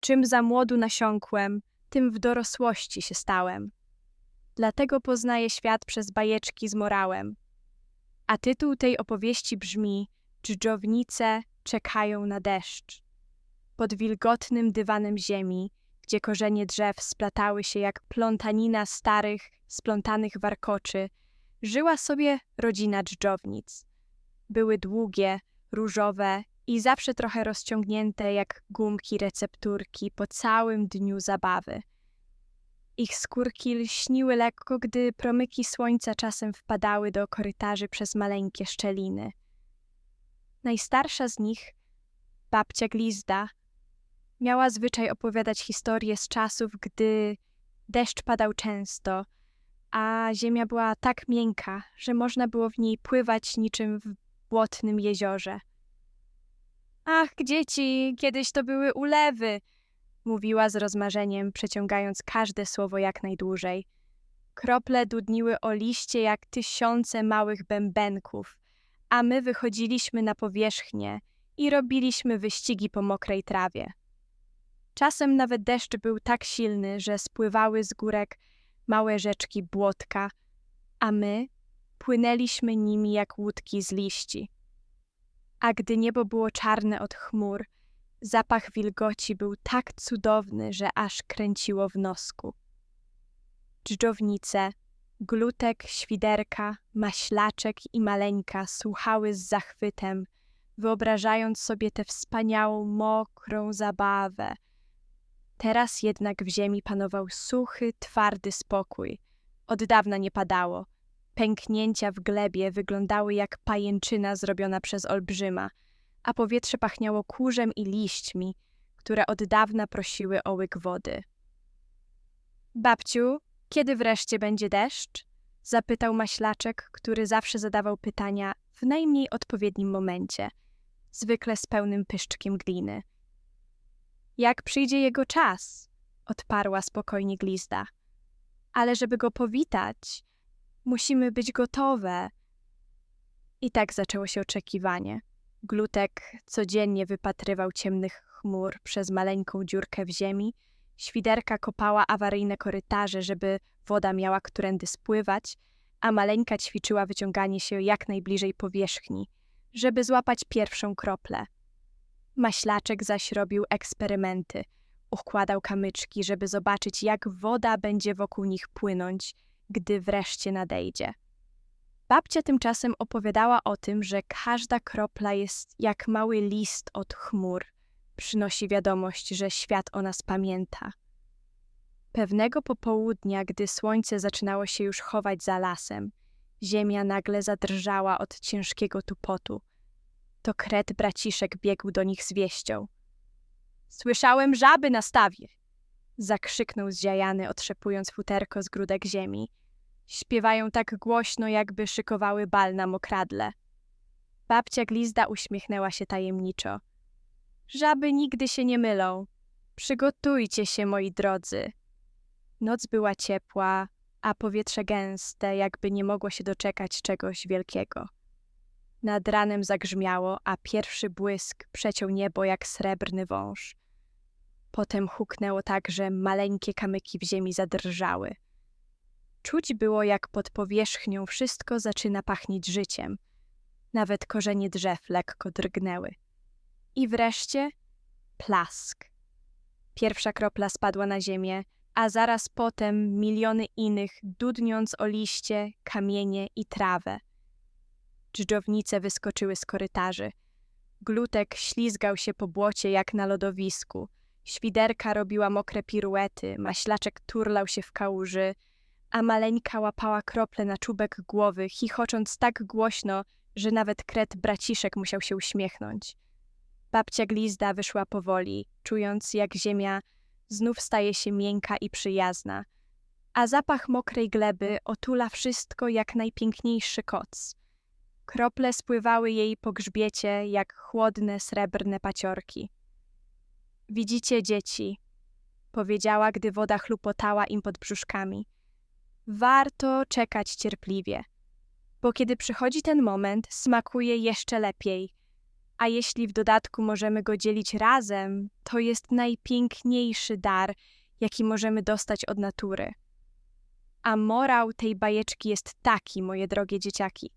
Czym za młodu nasiąkłem, tym w dorosłości się stałem. Dlatego poznaję świat przez bajeczki z morałem. A tytuł tej opowieści brzmi Dżdżownice czekają na deszcz. Pod wilgotnym dywanem ziemi, gdzie korzenie drzew splatały się jak plątanina starych, splątanych warkoczy, żyła sobie rodzina dżdżownic. Były długie, różowe i zawsze trochę rozciągnięte jak gumki recepturki po całym dniu zabawy. Ich skórki lśniły lekko, gdy promyki słońca czasem wpadały do korytarzy przez maleńkie szczeliny. Najstarsza z nich, babcia Glizda, miała zwyczaj opowiadać historie z czasów, gdy deszcz padał często, a ziemia była tak miękka, że można było w niej pływać niczym w błotnym jeziorze. Ach, dzieci, kiedyś to były ulewy, mówiła z rozmarzeniem, przeciągając każde słowo jak najdłużej. Krople dudniły o liście jak tysiące małych bębenków, a my wychodziliśmy na powierzchnię i robiliśmy wyścigi po mokrej trawie. Czasem nawet deszcz był tak silny, że spływały z górek małe rzeczki błotka, a my płynęliśmy nimi jak łódki z liści. A gdy niebo było czarne od chmur, zapach wilgoci był tak cudowny, że aż kręciło w nosku. Dżdżownice, glutek, świderka, maślaczek i maleńka słuchały z zachwytem, wyobrażając sobie tę wspaniałą, mokrą zabawę. Teraz jednak w ziemi panował suchy, twardy spokój. Od dawna nie padało. Pęknięcia w glebie wyglądały jak pajęczyna zrobiona przez olbrzyma, a powietrze pachniało kurzem i liśćmi, które od dawna prosiły o łyk wody. Babciu, kiedy wreszcie będzie deszcz? Zapytał maślaczek, który zawsze zadawał pytania w najmniej odpowiednim momencie, zwykle z pełnym pyszczkiem gliny. Jak przyjdzie jego czas? odparła spokojnie glizda. Ale żeby go powitać, musimy być gotowe. I tak zaczęło się oczekiwanie. Glutek codziennie wypatrywał ciemnych chmur przez maleńką dziurkę w ziemi, świderka kopała awaryjne korytarze, żeby woda miała którędy spływać, a maleńka ćwiczyła wyciąganie się jak najbliżej powierzchni, żeby złapać pierwszą kroplę. Maślaczek zaś robił eksperymenty. Układał kamyczki, żeby zobaczyć, jak woda będzie wokół nich płynąć, gdy wreszcie nadejdzie. Babcia tymczasem opowiadała o tym, że każda kropla jest jak mały list od chmur. Przynosi wiadomość, że świat o nas pamięta. Pewnego popołudnia, gdy słońce zaczynało się już chować za lasem, ziemia nagle zadrżała od ciężkiego tupotu. To kret braciszek biegł do nich z wieścią. Słyszałem żaby na stawie! Zakrzyknął zziajany, otrzepując futerko z grudek ziemi. Śpiewają tak głośno, jakby szykowały bal na mokradle. Babcia Glizda uśmiechnęła się tajemniczo. Żaby nigdy się nie mylą. Przygotujcie się, moi drodzy. Noc była ciepła, a powietrze gęste, jakby nie mogło się doczekać czegoś wielkiego. Nad ranem zagrzmiało, a pierwszy błysk przeciął niebo jak srebrny wąż. Potem huknęło tak, że maleńkie kamyki w ziemi zadrżały. Czuć było, jak pod powierzchnią wszystko zaczyna pachnieć życiem. Nawet korzenie drzew lekko drgnęły. I wreszcie plask. Pierwsza kropla spadła na ziemię, a zaraz potem miliony innych, dudniąc o liście, kamienie i trawę. Dżdżownice wyskoczyły z korytarzy. Glutek ślizgał się po błocie jak na lodowisku. Świderka robiła mokre piruety, maślaczek turlał się w kałuży, a maleńka łapała krople na czubek głowy, chichocząc tak głośno, że nawet kret braciszek musiał się uśmiechnąć. Babcia Glizda wyszła powoli, czując jak ziemia znów staje się miękka i przyjazna, a zapach mokrej gleby otula wszystko jak najpiękniejszy koc. Krople spływały jej po grzbiecie jak chłodne, srebrne paciorki. Widzicie, dzieci, powiedziała, gdy woda chlupotała im pod brzuszkami. Warto czekać cierpliwie, bo kiedy przychodzi ten moment, smakuje jeszcze lepiej, A jeśli w dodatku możemy go dzielić razem, to jest najpiękniejszy dar, jaki możemy dostać od natury. A morał tej bajeczki jest taki, moje drogie dzieciaki.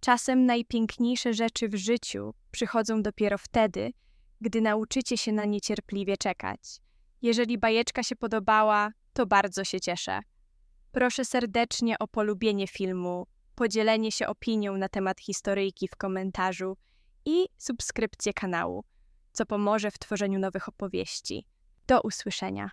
Czasem najpiękniejsze rzeczy w życiu przychodzą dopiero wtedy, gdy nauczycie się na nie cierpliwie czekać. Jeżeli bajeczka się podobała, to bardzo się cieszę. Proszę serdecznie o polubienie filmu, podzielenie się opinią na temat historyjki w komentarzu i subskrypcję kanału, co pomoże w tworzeniu nowych opowieści. Do usłyszenia.